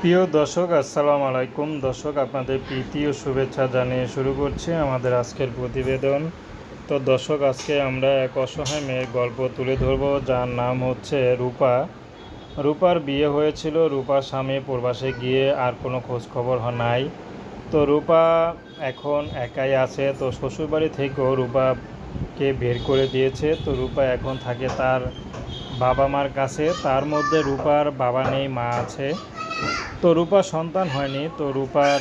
প্রিয় দর্শক, আসসালামু আলাইকুম। দর্শক, আপনাদের প্রীতি ও শুভেচ্ছা জানিয়ে শুরু করছি আমাদের আজকের প্রতিবেদন। তো দর্শক, আজকে আমরা এক অসহায় মেয়ের গল্প তুলে ধরব, যার নাম হচ্ছে রূপা। রূপার বিয়ে হয়েছিল, রূপার স্বামী প্রবাসে গিয়ে আর কোনো খোঁজ খবর হ- নাই। তো রূপা এখন একাই আছে, তো শ্বশুরবাড়ি থেকেও রূপাকে বের করে দিয়েছে। তো রূপা এখন থাকে তার বাবা মার কাছে, তার মধ্যে রূপার বাবা নেই, মা আছে। তো রূপার সন্তান হয়নি, তো রূপার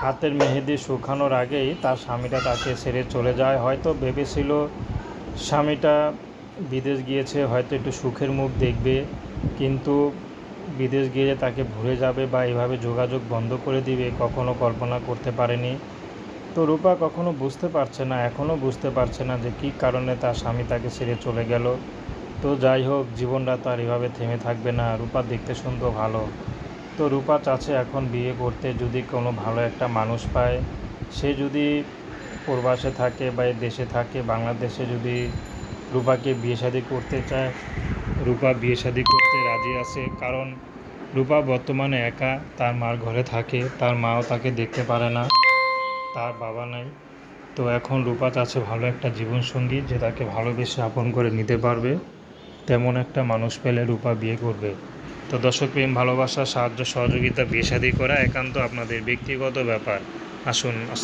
হাতের মেহেদি শুকানোর আগেই তার স্বামীটা তাকে ছেড়ে চলে যায়। হয়তো ভেবেছিল স্বামীটা বিদেশ গিয়েছে, হয়তো একটু সুখের মুখ দেখবে, কিন্তু বিদেশ গিয়ে তাকে ভুলে যাবে বা এভাবে যোগাযোগ বন্ধ করে দিবে, কখনো কল্পনা করতে পারেনি। তো রূপা কখনো বুঝতে পারছে না এখনও বুঝতে পারছে না যে কী কারণে তার স্বামী তাকে ছেড়ে চলে গেল। তো যাই হোক, জীবনটা তার এভাবে থেমে থাকবে না। রূপা দেখতে শুনতো ভালো। তো রূপা চাচ্ছে এখন বিয়ে করতে যদি কোনো ভালো একটা মানুষ পায়, সে যদি প্রবাসে থাকে বা দেশে থাকে, বাংলাদেশে যদি রূপাকে বিয়ে শাদি করতে চায়, রূপা বিয়ে শাদি করতে রাজি আছে। কারণ রূপা বর্তমানে একা, তার মার ঘরে থাকে, তার মাও তাকে দেখতে পারে না, তার বাবা নাই। তো এখন রূপা চাচ্ছে ভালো একটা জীবনসঙ্গী, যে তাকে ভালোবেসে আপন করে নিতে পারবে। তেমন একটা মানুষ পেলে রূপা বিয়ে করবে। তো দর্শক প্রেম, ভালোবাসা, সাহায্য, সহযোগিতা, বিয়ে শাদী করা একান্ত আপনাদের ব্যক্তিগত ব্যাপার। আসুন